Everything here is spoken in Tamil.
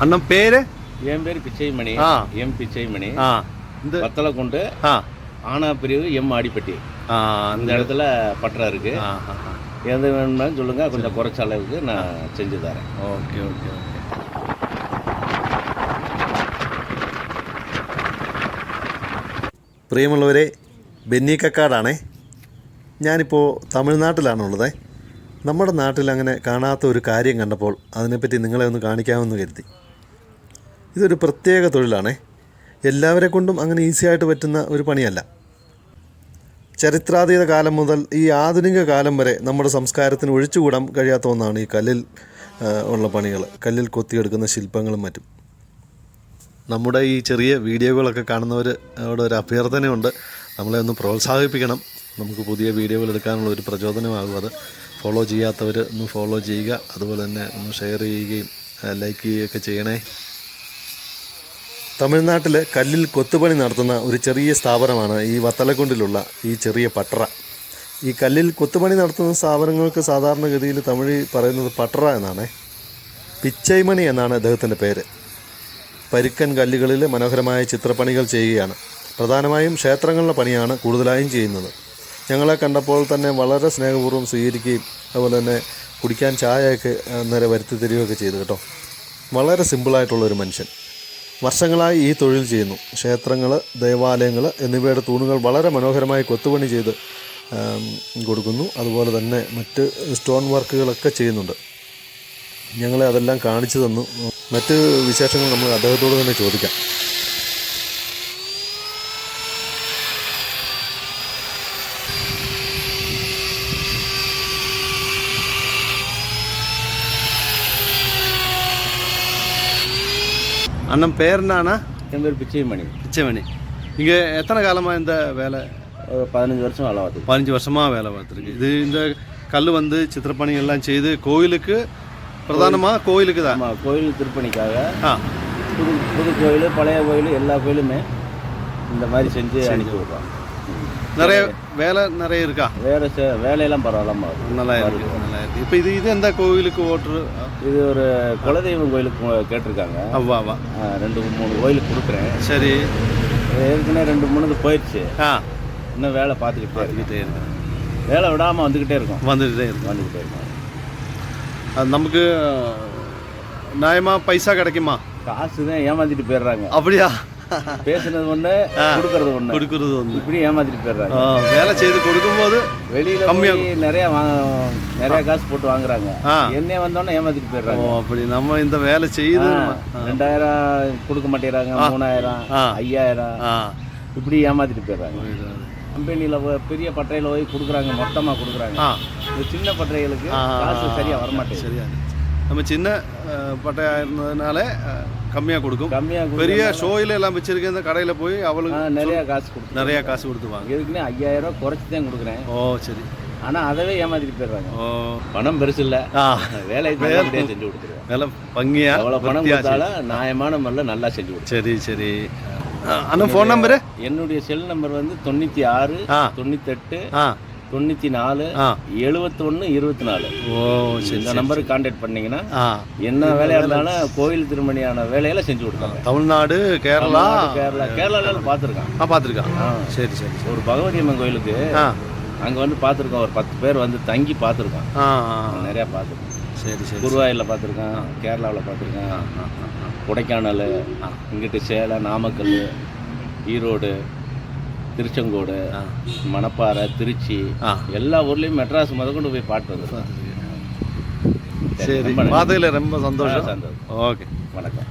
அண்ணன் பேரு என் பேர் பிச்சைமணி ஆ. எம் பிச்சைமணி ஆ இந்த வத்தலை கொண்டு ஆ ஆனா பிரிவு எம் ஆடிப்பட்டி ஆ அந்த இடத்துல பட்டறை இருக்கு ஆ ஆ, ஆ. எது வேணும்னாலும் சொல்லுங்க கொஞ்சம் குறைச்ச அளவுக்கு நான் செஞ்சு தரேன் ഓക്കെ ഓക്കെ ഓക്കെ പ്രിയമുള്ളവരെ ബെന്നി കക്കാടാണേ ഞാനിപ്പോൾ തമിഴ്നാട്ടിലാണുള്ളത് നമ്മുടെ നാട്ടിൽ അങ്ങനെ കാണാത്ത ഒരു കാര്യം കണ്ടപ്പോൾ അതിനെപ്പറ്റി നിങ്ങളെ ഒന്ന് കാണിക്കാമെന്ന് കരുതി ഇതൊരു പ്രത്യേക തൊഴിലാണേ. എല്ലാവരെ കൊണ്ടും അങ്ങനെ ഈസി ആയിട്ട് പറ്റുന്ന ഒരു പണിയല്ല. ചരിത്രാതീത കാലം മുതൽ ഈ ആധുനിക കാലം വരെ നമ്മുടെ സംസ്കാരത്തിന് ഒഴിച്ചുകൂടാൻ കഴിയാത്ത ഒന്നാണ് ഈ കല്ലിൽ ഉള്ള പണികൾ. കല്ലിൽ കൊത്തിയെടുക്കുന്ന ശില്പങ്ങളും മറ്റും. നമ്മുടെ ഈ ചെറിയ വീഡിയോകളൊക്കെ കാണുന്നവർ അവിടെ ഒരു അഭ്യർത്ഥനയുണ്ട്. നമ്മളെ ഒന്ന് പ്രോത്സാഹിപ്പിക്കണം. നമുക്ക് പുതിയ വീഡിയോകൾ എടുക്കാനുള്ള ഒരു പ്രചോദനമാകും അത്. ഫോളോ ചെയ്യാത്തവർ ഒന്ന് ഫോളോ ചെയ്യുക. അതുപോലെ തന്നെ ഒന്ന് ഷെയർ ചെയ്യുകയും ലൈക്ക് ചെയ്യുകയൊക്കെ ചെയ്യണേ. തമിഴ്നാട്ടിൽ കല്ലിൽ കൊത്തുപണി നടത്തുന്ന ഒരു ചെറിയ സ്ഥാപനമാണ് ഈ വത്തലക്കുണ്ടിലുള്ള ഈ ചെറിയ പട്ടറ. ഈ കല്ലിൽ കൊത്തുപണി നടത്തുന്ന സ്ഥാപനങ്ങൾക്ക് സാധാരണഗതിയിൽ തമിഴ് പറയുന്നത് പട്ടറ എന്നാണ്. പിച്ചൈമണി എന്നാണ് അദ്ദേഹത്തിന്റെ പേര്. പരുക്കൻ കല്ലുകളിൽ മനോഹരമായ ചിത്രപ്പണികൾ ചെയ്യുകയാണ്. പ്രധാനമായും ക്ഷേത്രങ്ങളിലെ പണിയാണ് കൂടുതലായും ചെയ്യുന്നത്. ഞങ്ങളെ കണ്ടപ്പോൾ തന്നെ വളരെ സ്നേഹപൂർവം സ്വീകരിക്കുകയും അതുപോലെ തന്നെ കുടിക്കാൻ ചായയൊക്കെ നേരെ വരുത്തി തരികയൊക്കെ ചെയ്തു കേട്ടോ. വളരെ സിമ്പിളായിട്ടുള്ളൊരു മനുഷ്യൻ. വർഷങ്ങളായി ഈ തൊഴിൽ ചെയ്യുന്നു. ക്ഷേത്രങ്ങൾ ദേവാലയങ്ങൾ എന്നിവയുടെ തൂണുകൾ വളരെ മനോഹരമായി കൊത്തുപണി ചെയ്ത് കൊടുക്കുന്നു. അതുപോലെ തന്നെ മറ്റ് സ്റ്റോൺ വർക്കുകളൊക്കെ ചെയ്യുന്നുണ്ട്. ഞങ്ങളെ അതെല്ലാം കാണിച്ചു തന്നു. മറ്റ് വിശേഷങ്ങൾ നമ്മൾ അദ്ദേഹത്തോട് തന്നെ ചോദിക്കാം. அண்ணன் பேர் என்னண்ணா? என் பேர் பிச்சைமணி. பிச்சைமணி. இங்கே எத்தனை காலமாக இந்த வேலை? ஒரு பதினஞ்சு வருஷம் வேலை பார்த்து பதினஞ்சு வருஷமாக வேலை பார்த்துருக்கு இது இந்த கல் வந்து சித்திரப்பணி எல்லாம் செய்து கோயிலுக்கு பிரதானமாக கோயிலுக்கு தான்? ஆமாம் கோயில் திருப்பணிக்காக. ஆ. புது புது கோயில் பழைய கோயில் எல்லா கோயிலுமே இந்த மாதிரி செஞ்சு அனுப்பி விடுறோம். நிறைய வேலை நிறைய இருக்கா? செ- வேலையெல்லாம் பரவாயில்லாம. நல்லா இருக்கு நல்லா இருக்கு. இப்போ இது இது எந்த கோவிலுக்கு ஓட்டுரு இது ஒரு குலதெய்வம் கோயிலுக்கு கேட்டிருக்காங்க. அவ்வா ரெண்டு மூணு கோயிலுக்கு கொடுக்குறேன். சரி. ஏற்கனவே ரெண்டு மூணு போயிடுச்சு ஆ. இன்னும் வேலை பார்த்துக்கிட்டே பார்த்துக்கிட்டே இருக்கு வேலை விடாமல் வந்துக்கிட்டே இருக்கும். வந்துக்கிட்டே இருக்கு வந்துக்கிட்டே இருக்கும். அது நமக்கு நியாயமாக பைசா கிடைக்குமா? காசு தான் ஏமாத்திட்டு போயிடுறாங்க. அப்படியா? பேசுனது ஒன்று கொடுக்கறது ஒன்று கொடுக்குறது ஒன்று இப்படி ஏமாத்திட்டு போயிடுறாங்க. வேலை செய்து கொடுக்கும்போது வெளியில கம்மியா நிறைய நிறைய காசு போட்டு வாங்குறாங்க. ஆ. என்னைய வந்தோடனே ஏமாத்திட்டு போயிடுறாங்க. அப்படி நம்ம இந்த வேலை செய்து ரெண்டாயிரம் கொடுக்க மாட்டேங்கிறாங்க மூணாயிரம். ஐயாயிரம். இப்படி ஏமாத்திட்டு போயிடுறாங்க. கம்பெனியில் பெரிய பட்டறையில் போய் கொடுக்குறாங்க மொத்தமாக கொடுக்குறாங்க. இந்த சின்ன பட்டறைகளுக்கு. காசு சரியா வர மாட்டேங்குது சரியா நம்ம சின்ன அஹ், பட்டையா இருந்ததுனால அஹ், கம்மியா கொடுக்கும். கம்மியாக பெரிய ஷோயில் எல்லாம் வச்சிருக்க இந்த கடையில் போய் அவளுக்கு நிறைய காசு கொடுத்து. நிறைய காசு கொடுத்துவாங்க எதுக்குன்னே ஐயாயிரம் ரூபாய் குறைச்சி தான் கொடுக்குறேன். ஓ சரி. ஆனால் அதவே ஏமாத்திட்டு போயிடுறாங்க. ஓ. பணம் பெருசு இல்லை. தகுந்தபடியா செஞ்சு கொடுத்துருவேன். வேலை பங்கியா? எவ்வளோ பணம். கொடுத்தாலும் நியாயமான முறையில் நல்லா செஞ்சு கொடுத்துருவேன். சரி சரி. அண்ணா ஃபோன் நம்பரு என்னுடைய செல் நம்பர் வந்து தொண்ணூற்றி ஆறு தொண்ணூத்தெட்டு ஆ. தொண்ணூற்றி நாலு எழுபத்தொன்று இருபத்தி நாலு. ஓ சரி இந்த நம்பருக்கு கான்டாக்ட் பண்ணீங்கன்னா என்ன வேலையாக இருந்தாலும் கோயில் திருமணியான வேலையெல்லாம் செஞ்சு கொடுத்தாங்க தமிழ்நாடு கேரளா? கேரளா. கேரளாவில் பார்த்துருக்கான். ஆ பார்த்துருக்கான். சரி சரி ஒரு பகவதி அம்மன் கோயிலுக்கு அங்கே வந்து பார்த்துருக்கோம் ஒரு பத்து பேர் வந்து தங்கி பார்த்துருக்கான். நிறையா பார்த்துருக்கோம் சரி சரி குருவாயூரில் பார்த்துருக்கான். கேரளாவில் பார்த்துருக்கான். கொடைக்கானல் இங்கிட்டு சேலம் நாமக்கல் ஈரோடு திருச்செங்கோடு. மணப்பாறை திருச்சி. எல்லா ஊர்லேயும் மெட்ராஸ் முதற்கொண்டு போய் பாட்டு வந்து சரி பார்த்ததுல ரொம்ப சந்தோஷம். சந்தோஷம். ஓகே. வணக்கம்.